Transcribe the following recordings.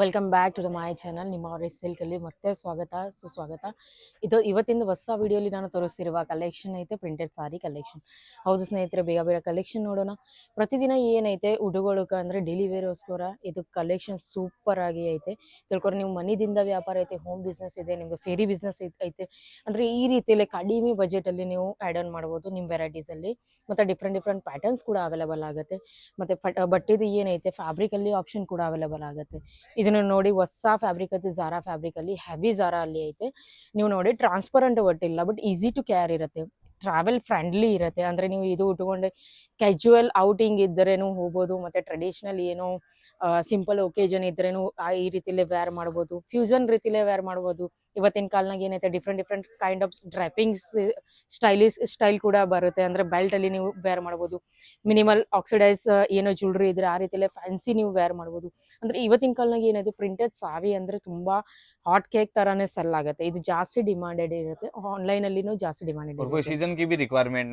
Welcome back to the my channel ನಿಮ್ಮ ಅವರ ಸಿಲ್ಕಲ್ಲಿ ಮತ್ತೆ ಸ್ವಾಗತ, ಸುಸ್ವಾಗತ. ಇದು ಇವತ್ತಿನ ಹೊಸ ವಿಡಿಯೋಲಿ ನಾನು ತೋರಿಸ್ತಿರುವ ಕಲೆಕ್ಷನ್ ಐತೆ ಪ್ರಿಂಟೆಡ್ ಸಾರಿ ಕಲೆಕ್ಷನ್ ಹೌದು ಸ್ನೇಹಿತರೆ, ಬೇಗ ಬೇಗ ಕಲೆಕ್ಷನ್ ನೋಡೋಣ. ಪ್ರತಿದಿನ ಏನೈತೆ ಉಡುಗೊಳಕ ಅಂದರೆ ಡೈಲಿ ವೇರ್ಗೋಸ್ಕರ ಇದು ಕಲೆಕ್ಷನ್ ಸೂಪರ್ ಆಗಿ ಐತೆ. ತಿಳ್ಕೊಂಡು ನೀವು ಮನಿದಿಂದ ವ್ಯಾಪಾರ ಐತೆ ಹೋಮ್ ಬಿಸ್ನೆಸ್ ಇದೆ ನಿಮ್ಗೆ ಫೇರಿ ಬಿಸ್ನೆಸ್ ಐತೆ. ಅಂದರೆ ಈ ರೀತಿಯಲ್ಲಿ ಕಡಿಮೆ ಬಜೆಟಲ್ಲಿ ನೀವು ಆ್ಯಡ್ ಆನ್ ಮಾಡ್ಬೋದು ನಿಮ್ಮ ವೆರೈಟೀಸಲ್ಲಿ ಮತ್ತು ಡಿಫ್ರೆಂಟ್ ಡಿಫ್ರೆಂಟ್ ಪ್ಯಾಟರ್ನ್ಸ್ ಕೂಡ ಅವೈಲೇಬಲ್ ಆಗುತ್ತೆ. ಮತ್ತು ಬಟ್ಟೆದು ಏನೈತೆ ಫ್ಯಾಬ್ರಿಕಲ್ಲಿ ಆಪ್ಷನ್ ಕೂಡ ಅವೈಲೇಬಲ್ ಆಗುತ್ತೆ. ಇದನ್ನು ನೋಡಿ ಹೊಸ ಫ್ಯಾಬ್ರಿಕ್ ಐತೆ ಜಾರಾ ಫ್ಯಾಬ್ರಿಕ್ ಅಲ್ಲಿ ಹೆವಿ ಝಾರಾ ಅಲ್ಲಿ ಐತೆ. ನೀವು ನೋಡಿ ಟ್ರಾನ್ಸ್ಪರೆಂಟ್ ಒಟ್ಟಿಲ್ಲ ಬಟ್ ಈಸಿ ಟು ಕ್ಯಾರ್ ಇರುತ್ತೆ. ಟ್ರಾವೆಲ್ ಫ್ರೆಂಡ್ಲಿ ಇರುತ್ತೆ. ಅಂದ್ರೆ ನೀವು ಇದು ಉಟ್ಕೊಂಡು ಕ್ಯಾಜುವಲ್ ಔಟಿಂಗ್ ಇದ್ದರೇನು ಹೋಗ್ಬೋದು, ಮತ್ತೆ ಟ್ರೆಡಿಷನಲ್ ಏನೋ ಸಿಂಪಲ್ ಒಕೇಜನ್ ಇದ್ರೇನು ಈ ರೀತಿಲೇ ವೇರ್ ಮಾಡ್ಬೋದು ಫ್ಯೂಸನ್ ರೀತಿಲೇ ವೇರ್ ಮಾಡ್ಬೋದು. ಇವತ್ತಿನ ಕಾಲ್ನಾಗ ಏನೈತೆ different different kind of drapings stylish style ಕೂಡ ಬರುತ್ತೆ. ಅಂದ್ರೆ ಅಂದರೆ ಬೆಲ್ಟಲ್ಲಿ ನೀವು ವೇರ್ ಮಾಡ್ಬೋದು. ಮಿನಿಮಲ್ ಆಕ್ಸಿಡೈಸ್ uh, ಏನೋ ಜ್ಯುಲ್ರಿ ಇದ್ರೆ ಆ ರೀತಿಯಲ್ಲೇ ಫ್ಯಾನ್ಸಿ ನೀವು ವೇರ್ ಮಾಡ್ಬೋದು. ಅಂದ್ರೆ ಇವತ್ತಿನ ಕಾಲ್ನಾಗ ಏನೈತೆ ಪ್ರಿಂಟೆಡ್ ಸಾವಿ ಅಂದ್ರೆ ತುಂಬಾ ಹಾಟ್ ಕೇಕ್ ತರಾನೇ ಸೆಲ್ ಆಗುತ್ತೆ. ಇದು ಜಾಸ್ತಿ ಡಿಮಾಂಡೆಡ್ ಇರುತ್ತೆ. ಆನ್ಲೈನಲ್ಲಿನೂ ಜಾಸ್ತಿ ಡಿಮಾಂಡೆಡ್ ಇರುತ್ತೆ. Season five requirement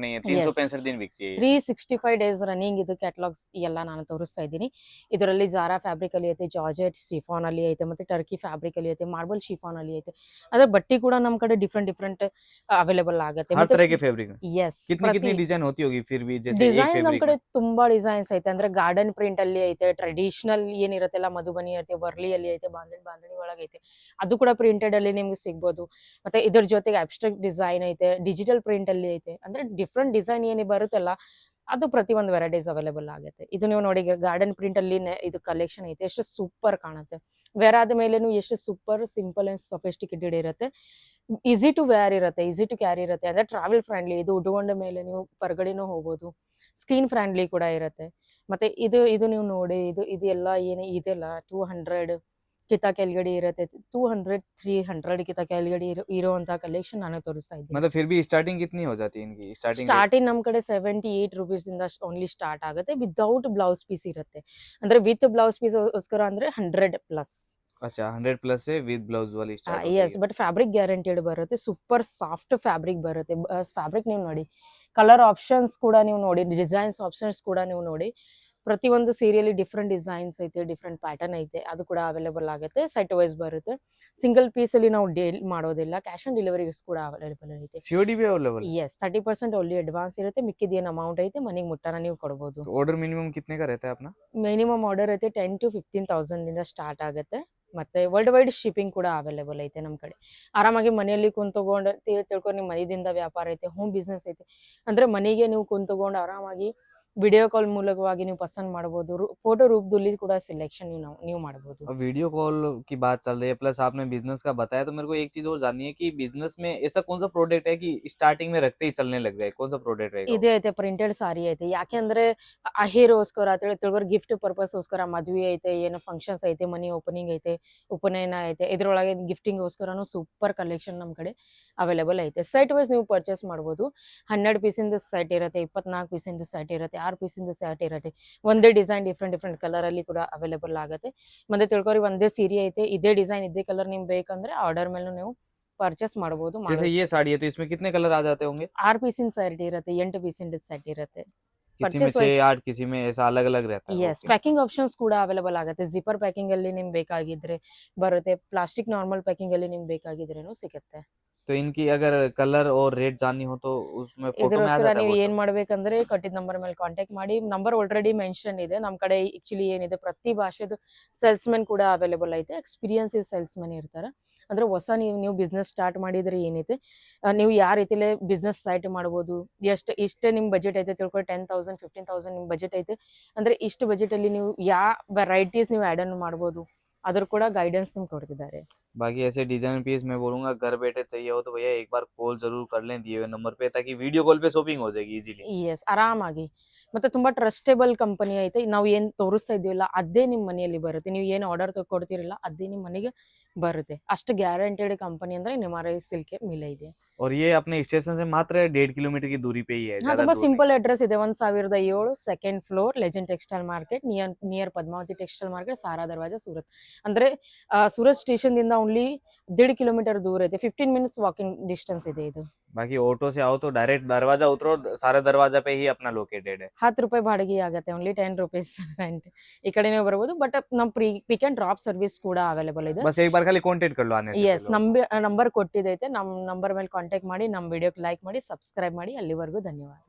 365 days running ಇದು ಕ್ಯಾಟಲಾಗ್ಸ್ ಎಲ್ಲ ನಾನು ತೋರಿಸ್ತಾ ಇದ್ದೀನಿ. ಇದರಲ್ಲಿ ಜಾರಾ ಫ್ಯಾಬ್ರಿಕ್ ಅಲ್ಲಿ ಐತೆ ಜಾರ್ಜೆಟ್ ಶಿಫಾನ್ ಅಲ್ಲಿ ಐತೆ ಮತ್ತೆ ಟರ್ಕಿ ಫ್ಯಾಬ್ರಿಕ್ ಅಲ್ಲಿ ಐತೆ ಮಾರ್ಬಲ್ ಶಿಫಾನ್ ಅಲ್ಲಿ ಐತೆ. ಅದ್ರ ಬಟ್ಟಿ ಕೂಡ ನಮ್ ಕಡೆ ಡಿಫ್ರೆಂಟ್ ಡಿಫ್ರೆಂಟ್ ಅವೈಲೇಬಲ್ ಆಗುತ್ತೆ हर तरह के फैब्रिक में ಎಸ್ कितनी कितनी डिजाइन होती होगी फिर भी जैसे एक ಡಿಸೈನ್ ನಮ್ फैब्रिक ಕಡೆ में ತುಂಬಾ ಡಿಸೈನ್ಸ್ ಐತೆ ಅಂದ್ರೆ ಗಾರ್ಡನ್ ಪ್ರಿಂಟ್ ಅಲ್ಲಿ ಐತೆ ಟ್ರೆಡಿಷನಲ್ ಏನಿರುತ್ತೆಲ್ಲ ಮಧುಬನಿ ಐತೆ ವರ್ಲಿ ಅಲ್ಲಿ ಐತೆ ಬಾಂಧಣಿ ಬಾಂಧಣಿ ಒಳಗೆ ಐತೆ ಅದು ಕೂಡ ಪ್ರಿಂಟೆಡ್ ಅಲ್ಲಿ ನಿಮ್ಗೆ ಸಿಗ್ಬೋದು ಮತ್ತೆ ಇದ್ರ ಜೊತೆಗೆ ಅಬ್ಸ್ಟ್ರಾಕ್ಟ್ ಡಿಸೈನ್ ಐತೆ ಡಿಜಿಟಲ್ ಪ್ರಿಂಟ್ ಅಲ್ಲಿ ಐತೆ ಅಂದ್ರೆ ಡಿಫ್ರೆಂಟ್ ಡಿಸೈನ್ ಏನಿ ಬರುತ್ತಲ್ಲ ಅದು ಪ್ರತಿ ಒಂದು ವೆರೈಟೀಸ್ ಅವೈಲೇಬಲ್ ಆಗುತ್ತೆ. ಇದು ನೀವು ನೋಡಿ ಗಾರ್ಡನ್ ಪ್ರಿಂಟ್ ಅಲ್ಲಿ ಇದು ಕಲೆಕ್ಷನ್ ಐತೆ, ಎಷ್ಟು ಸೂಪರ್ ಕಾಣುತ್ತೆ. ವೇರ್ ಆದ ಮೇಲೇನು ಎಷ್ಟು ಸೂಪರ್ ಸಿಂಪಲ್ ಅಂಡ್ ಸೊಫಿಸ್ಟಿಕೇಟೆಡ್ ಇರುತ್ತೆ. ಈಸಿ ಟು ವೇರ್ ಇರುತ್ತೆ ಈಸಿ ಟು ಕ್ಯಾರಿ ಇರುತ್ತೆ. ಅಂದ್ರೆ ಟ್ರಾವೆಲ್ ಫ್ರೆಂಡ್ಲಿ ಇದು ಉಟ್ಕೊಂಡ ಮೇಲೆ ನೀವು ಹೊರಗಡೆನೂ ಹೋಗ್ಬೋದು. ಸ್ಕ್ರೀನ್ ಫ್ರೆಂಡ್ಲಿ ಕೂಡ ಇರುತ್ತೆ. ಮತ್ತೆ ಇದು ಇದು ನೀವು ನೋಡಿ, ಇದು ಇದೆಲ್ಲ ಏನು, ಇದೆಲ್ಲ ಟೂ ಹಂಡ್ರೆಡ್ ಕಿತ ಕೆಳಗಡೆ ಇರುತ್ತೆ ಟೂ ಹಂಡ್ರೆಡ್ ತ್ರೀ ಹಂಡ್ರೆಡ್ ಕಿತ ಕೆಳಗಡೆ ಇರೋ ಇರುವಂತಹ ಕಲೆಕ್ಷನ್ ನಾನು ತೋರಿಸ್ತಾ ಇದ್ದೀನಿ मतलब फिर भी स्टार्टिंग कितनी हो जाती है इनकी स्टार्टिंग ಸ್ಟಾರ್ಟಿಂಗ್ ನಮ್ ಕಡೆ ಸೆವೆಂಟಿ ಏಟ್ ರುಪೀಸ್ ಇಂದ ಓನ್ಲಿ ಸ್ಟಾರ್ಟ್ ಆಗುತ್ತೆ ವಿತೌಟ್ ಬ್ಲೌಸ್ ಪೀಸ್ ಇರುತ್ತೆ ಅಂದ್ರೆ ವಿತ್ ಬ್ಲೌಸ್ ಪೀಸ್ ಗೋಸ್ಕರ ಅಂದ್ರೆ ಹಂಡ್ರೆಡ್ ಪ್ಲಸ್ अच्छा ಹಂಡ್ರೆಡ್ ಪ್ಲಸ್ है ವಿತ್ ಬ್ಲೌಸ್ वाली start yes but fabric guaranteed ಬರುತ್ತೆ ಸೂಪರ್ ಸಾಫ್ಟ್ ಫ್ಯಾಬ್ರಿಕ್ ಬರುತ್ತೆ ಫ್ಯಾಬ್ರಿಕ್ ನೀವು ನೋಡಿ ಕಲರ್ ಆಪ್ಷನ್ಸ್ ಕೂಡ ನೀವು ನೋಡಿ ಡಿಸೈನ್ಸ್ ಆಪ್ಷನ್ಸ್ ಕೂಡ ನೀವು ನೋಡಿ ಪ್ರತಿಯೊಂದು ಸೀರಿಯಲ್ ಡಿಫ್ರೆಂಟ್ ಡಿಸೈನ್ಸ್ ಐತೆ ಡಿಫ್ರೆಂಟ್ ಪ್ಯಾಟರ್ನ್ ಐತೆ ಅದು ಕೂಡ ಅವೈಲೇಬಲ್ ಆಗುತ್ತೆ ಸೆಟ್ ವೈಸ್ ಬರುತ್ತೆ. ಸಿಂಗಲ್ ಪೀಸ್ ಅಲ್ಲಿ ನಾವು ಡೇಲ್ ಮಾಡೋದಿಲ್ಲ ಕ್ಯಾಶ್ ಆನ್ ಡೆಲಿವರಿಸ್ ಕೂಡ ಅವೈಲೇಬಲ್ ಐತೆ. Yes thirty percent only advance ಇರುತ್ತೆ ಮಿಕ್ಕಿದ ಏನು ಅಮೌಂಟ್ ಐತೆ ಮನೆಗೆ ಮುಟ್ಟಾನ ನೀವು ಕೊಡ್ಬೋದು. ಆರ್ಡರ್ ಮಿನಿಮಮ್ ಕಿತ್ನೆಗ ಇರುತ್ತೆ ಅಪ್ನ ಮಿನಿಮಮ್ ಆರ್ಡರ್ ಐತೆ ಟೆನ್ ಟು ಫಿಫ್ಟೀನ್ ತೌಸಂಡ್ ಇಂದ ಸ್ಟಾರ್ಟ್ ಆಗುತ್ತೆ. ಮತ್ತೆ ವರ್ಲ್ಡ್ ವೈಡ್ ಶಿಪ್ಪಿಂಗ್ ಕೂಡ ಅವೈಲೇಬಲ್ ಐತೆ ನಮ್ಮ ಕಡೆ. ಆರಾಮಾಗಿ ಮನೆಯಲ್ಲಿ ಕುಂತುಕೊಂಡು ತಿಳ್ಕೊಂಡು ನಿಮ್ಮ ಮನೆಯಿಂದ ವ್ಯಾಪಾರ ಐತೆ ಹೋಮ್ ಬಿಸ್ನೆಸ್ ಐತೆ. ಅಂದ್ರೆ ಮನೆಗೆ ನೀವು ಕುಂತುಕೊಂಡು ಆರಾಮಾಗಿ ವಿಡಿಯೋ ಕಾಲ್ ಮೂಲಕವಾಗಿ ನೀವು ಪಸಂದ್ ಮಾಡ್ಬೋದು ಫೋಟೋ ರೂಪದಲ್ಲಿ ಕೂಡ ಸಿಲೆಕ್ಷನ್ ನೀವು ನೀವು ಮಾಡ್ಬೋದು अब वीडियो कॉल की बात चल रही है प्लस आपने बिजनेस का बताया तो मेरे को एक चीज और जाननी है कि बिजनेस में ऐसा कौन सा प्रोडक्ट है कि स्टार्टिंग में रखते ही चलने लग जाए कौन सा प्रोडक्ट रहेगा वो? ಇದೇ ಐತೆ ಪ್ರಿಂಟೆಡ್ ಸಾರಿ ಐತೆ ಯಾಕೆಂದ್ರೆ ಅಹೇರೋಸ್ಕರ ತಿಳಿ ತಿಳ್ಕೊರ್ ಗಿಫ್ಟ್ ಪರ್ಪಸ್ಗೋಸ್ಕರ ಮದ್ವೆ ಐತೆ ಏನೋ ಫಂಕ್ಷನ್ಸ್ ಐತೆ ಮನಿ ಓಪನಿಂಗ್ ಐತೆ ಉಪನಯನ ಐತೆ ಇದ್ರೊಳಗೆ ಗಿಫ್ಟಿಂಗ್ಗೋಸ್ಕರನು ಸೂಪರ್ ಕಲೆಕ್ಷನ್ ನಮ್ಮ ಕಡೆ ಅವೈಲೇಬಲ್ ಐತೆ ಸೆಟ್ ವೈಸ್ ನೀವು ಪರ್ಚೇಸ್ ಮಾಡ್ಬೋದು ಹನ್ನೆರಡು ಪೀಸಿಂದ ಸೆಟ್ ಇರುತ್ತೆ ಇಪ್ಪತ್ನಾಲ್ಕು ಪೀಸಿಂದ ಸೆಟ್ ಇರುತ್ತೆ ಆರು ಪೀಸಿಂದ ಸೆಟ್ ಇರುತ್ತೆ ಒಂದೇ ಡಿಸೈನ್ ಡಿಫ್ರೆಂಟ್ ಡಿಫ್ರೆಂಟ್ ಕಲರ್ ಅಲ್ಲಿ ಕೂಡ ಅವೈಲೇಬಲ್ ಆಗುತ್ತೆ ಮತ್ತೆ ತಿಳ್ಕೊರಿ ಒಂದೇ ಸೀರೆ ಐತೆ ಇದೇ ಡಿಸೈನ್ ಇದೇ ಕಲರ್ ನಿಮ್ಗೆ ಬೇಕಂದ್ರೆ ಆರ್ಡರ್ ಮೇಲೆ ನೀವು ಪರ್ಚೇಸ್ ಮಾಡ್ಬೋದು जैसे ये साड़ी है तो इसमें कितने कलर आ जाते होंगे ಆರು ಪೀಸಿನ ಸೆಟ್ ಇರುತ್ತೆ ಎಂಟು ಪೀಸಿಂದ ಸೆಟ್ ಇರುತ್ತೆ किसी में Purchase छह wise- आठ किसी में ऐसा अलग अलग रहता है ಎಸ್ okay. ಪ್ಯಾಕಿಂಗ್ ಆಪ್ಷನ್ಸ್ ಕೂಡ ಅವೈಲೇಬಲ್ ಆಗುತ್ತೆ ಜಿಪರ್ ಪ್ಯಾಕಿಂಗ್ ಅಲ್ಲಿ ನಿಮ್ಗೆ ಬೇಕಾಗಿದ್ರೆ ಬರುತ್ತೆ ಪ್ಲಾಸ್ಟಿಕ್ ನಾರ್ಮಲ್ ಪ್ಯಾಕಿಂಗ್ ಅಲ್ಲಿ ನಿಮ್ಗೆ ಬೇಕಾಗಿದ್ರೇನು ಸಿಗುತ್ತೆ ಸೊ इनकी ಕಲರ್ और ರೇಟ್ ಜಾನಿ ಹೋ ತೋ ಉಸ್ಮೇ ಫೋಟೋ ಮೇ ಆತಾ ನೀವು ಏನು ಮಾಡಬೇಕಂದ್ರೆ ಕಟ್ಟಿದ ನಂಬರ್ ಮೇಲೆ ಕಾಂಟ್ಯಾಕ್ಟ್ ಮಾಡಿ ನಂಬರ್ ಆಲ್ರೆಡಿ ಮೆನ್ಷನ್ ಇದೆ ನಮ್ಮ ಕಡೆ ಆಕ್ಚುಲಿ ಏನಿದೆ ಪ್ರತಿ ಭಾಷೆದು ಸೇಲ್ಸ್ಮನ್ ಕೂಡ ಅವೈಲೇಬಲ್ ಐತೆ ಎಕ್ಸ್ಪೀರಿಯನ್ಸ್ ಸೇಲ್ಸ್ಮನ್ ಇರ್ತಾರೆ ಅಂದ್ರೆ ಹೊಸ ನೀವು ನೀವು ಬಿಸ್ನೆಸ್ ಸ್ಟಾರ್ಟ್ ಮಾಡಿದ್ರೆ ಏನೈತೆ ನೀವು ಯಾವ ರೀತಿಲೇ ಬಿಸ್ನೆಸ್ ಸೈಟ್ ಮಾಡ್ಬೋದು ಎಷ್ಟು ಇಷ್ಟೇ ನಿಮ್ಮ ಬಜೆಟ್ ಐತೆ ತಿಳ್ಕೊ ಟೆನ್ ತೌಸಂಡ್ ಫಿಫ್ಟೀನ್ ತೌಸಂಡ್ ನಿಮ್ಮ ಬಜೆಟ್ ಐತೆ ಅಂದ್ರೆ ಇಷ್ಟು ಬಜೆಟಲ್ಲಿ ನೀವು ಯಾವ ವೆರೈಟೀಸ್ ನೀವು ಆ್ಯಡ್ ಆನ್ ಮಾಡ್ಬೋದು ಅದ್ರ ಕೂಡ ಗೈಡೆನ್ಸ್ ನಿಮ್ಗೆ ಕೊಡ್ತಿದ್ದಾರೆ बाकी ऐसे डिजाइन पीस मैं बोलूंगा घर बैठे चाहिए हो तो भैया एक बार कॉल जरूर कर लें दिए हुए नंबर पे ताकि वीडियो कॉल पे शॉपिंग हो जाएगी इजीली ಎಸ್ ಆರಾಮಾಗಿ ಮತ್ತೆ ತುಂಬಾ ಟ್ರಸ್ಟೇಬಲ್ ಕಂಪನಿ ಐತೆ ನಾವು ಏನ್ ತೋರಿಸ್ತಾ ಇದೀವಲ್ಲ ಅದೇ ನಿಮ್ ಮನೆಯಲ್ಲಿ ಬರುತ್ತೆ ನೀವು ಏನ್ ಆರ್ಡರ್ ಕೊಡ್ತಿರಲ್ಲ ಅದೇ ನಿಮ್ ಮನೆಗೆ ಬರುತ್ತೆ ಅಷ್ಟು ಗ್ಯಾರಂಟೆಡ್ ಕಂಪನಿ ಅಂದ್ರೆ ನಿಮ್ ಸಿಲ್ಕೆ ಮಿಲ ಇದೆ और ये अपने स्टेशन से मात्र डेढ़ किलोमीटर की दूरी पे ही है ಹಾ ज्यादा ತುಂಬಾ दूर नहीं। ಸಿಂಪಲ್ ಅಡ್ರೆಸ್ ಇದೆ ಒಂದ್ ಸಾವಿರದ ಏಳು second floor Legend textile market near near Padmavati textile market Sara Darwaja Surat ಅಂದ್ರೆ ಆ, ಸೂರತ್ ಸ್ಟೇಷನ್ ದಿಂದ ಓನ್ಲಿ ದೇಡ್ ಕಿಲೋಮೀಟರ್ ದೂರ ಇದೆ ಫಿಫ್ಟೀನ್ ಮಿನಿಟ್ಸ್ ವಾಕಿಂಗ್ ಡಿಸ್ಟೆನ್ಸ್ ಇದೆ ಇದು बाकी ऑटो से आओ तो डायरेक्ट दरवाजा उतरो सारा दरवाजा पे ही अपना लोकेटेड है ಹತ್ತು ರೂಪಾಯಿ ಬಾಡಿಗೆ ಆಗುತ್ತೆ ಓನ್ಲಿ ಟೆನ್ ರುಪೀಸ್ ರೆಂಟ್ ಈ ಕಡೆನೇ ಬರ್ಬೋದು ಬಟ್ ನಮ್ pre pick and drop service ಕೂಡ ಅವೈಲೇಬಲ್ ಇದೆ बस एक बार खाली कांटेक्ट कर लो आने से ಎಸ್ पहले। ನಂಬರ್ ನಂಬರ್ ಕೊಟ್ಟಿದ್ದೈತೆ ನಮ್ಮ ನಂಬರ್ ಮೇಲೆ ಕಾಂಟ್ಯಾಕ್ಟ್ ಮಾಡಿ ನಮ್ಮ ವಿಡಿಯೋಗೆ ಲೈಕ್ ಮಾಡಿ ಸಬ್ಸ್ಕ್ರೈಬ್ ಮಾಡಿ ಅಲ್ಲಿವರೆಗೂ ಧನ್ಯವಾದ